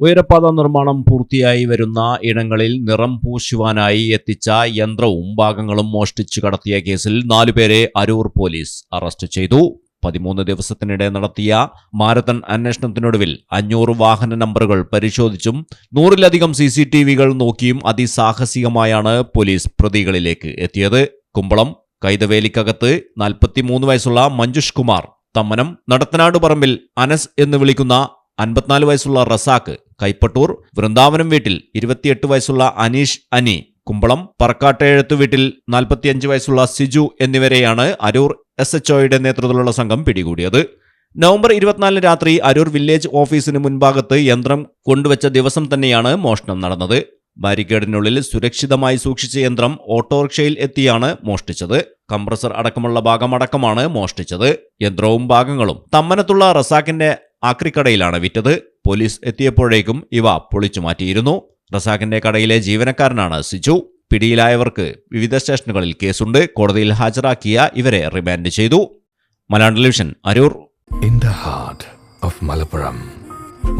ഉയരപ്പാത നിർമ്മാണം പൂർത്തിയായി വരുന്ന ഇടങ്ങളിൽ നിറം പൂശുവാനായി എത്തിച്ച യന്ത്രവും ഭാഗങ്ങളും മോഷ്ടിച്ചു കടത്തിയ കേസിൽ നാലുപേരെ അരൂർ പോലീസ് അറസ്റ്റ് ചെയ്തു. പതിമൂന്ന് ദിവസത്തിനിടെ നടത്തിയ മാരത്തൺ അന്വേഷണത്തിനൊടുവിൽ അഞ്ഞൂറ് വാഹന നമ്പറുകൾ പരിശോധിച്ചും നൂറിലധികം സി സി ടി വികൾ നോക്കിയും അതിസാഹസികമായാണ് പോലീസ് പ്രതികളിലേക്ക് എത്തിയത്. കുമ്പളം കൈതവേലിക്കകത്ത് നാൽപ്പത്തിമൂന്ന് വയസ്സുള്ള മഞ്ജുഷ് കുമാർ തമ്മനം നടത്തനാട് പറമ്പിൽ അനസ് എന്ന് വിളിക്കുന്ന അൻപത്തിനാല് വയസ്സുള്ള റസാക്ക് കൈപ്പട്ടൂർ വൃന്ദാവനം വീട്ടിൽ ഇരുപത്തിയെട്ട് വയസ്സുള്ള അനീഷ് അനി കുമ്പളം പറക്കാട്ടേഴത്ത് വീട്ടിൽ നാൽപ്പത്തിയഞ്ച് വയസ്സുള്ള സിജു എന്നിവരെയാണ് അരൂർ എസ് എച്ച് ഒയുടെ നേതൃത്വത്തിലുള്ള സംഘം പിടികൂടിയത്. നവംബർ ഇരുപത്തിനാലിന് രാത്രി അരൂർ വില്ലേജ് ഓഫീസിന് മുൻഭാഗത്ത് യന്ത്രം കൊണ്ടുവച്ച ദിവസം തന്നെയാണ് മോഷണം നടന്നത്. ബാരിക്കേഡിനുള്ളിൽ സുരക്ഷിതമായി സൂക്ഷിച്ച യന്ത്രം ഓട്ടോറിക്ഷയിൽ എത്തിയാണ് മോഷ്ടിച്ചത്. കംപ്രസർ അടക്കമുള്ള ഭാഗമടക്കമാണ് മോഷ്ടിച്ചത്. യന്ത്രവും ഭാഗങ്ങളും തമ്മനത്തുള്ള റസാക്കിന്റെ ആക്രിക്കടയിലാണ് വിറ്റത്. പോലീസ് എത്തിയപ്പോഴേക്കും ഇവ പൊളിച്ചു മാറ്റിയിരുന്നു. റസാഖിന്റെ കടയിലെ ജീവനക്കാരനാണ് സിജു. പിടിയിലായവർക്ക് വിവിധ സ്റ്റേഷനുകളിൽ കേസുണ്ട്. കോടതിയിൽ ഹാജരാക്കിയ ഇവരെ റിമാൻഡ് ചെയ്തു. Malayalam television Aroor. The heart of Malappuram,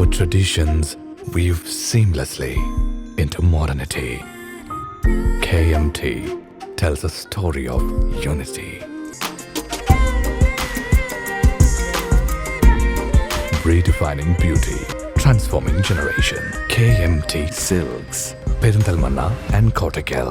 with traditions weave seamlessly into modernity, KMT tells a story of unity. Redefining beauty, transforming generation. KMT Silks, Perinthalmanna and Kottakkal.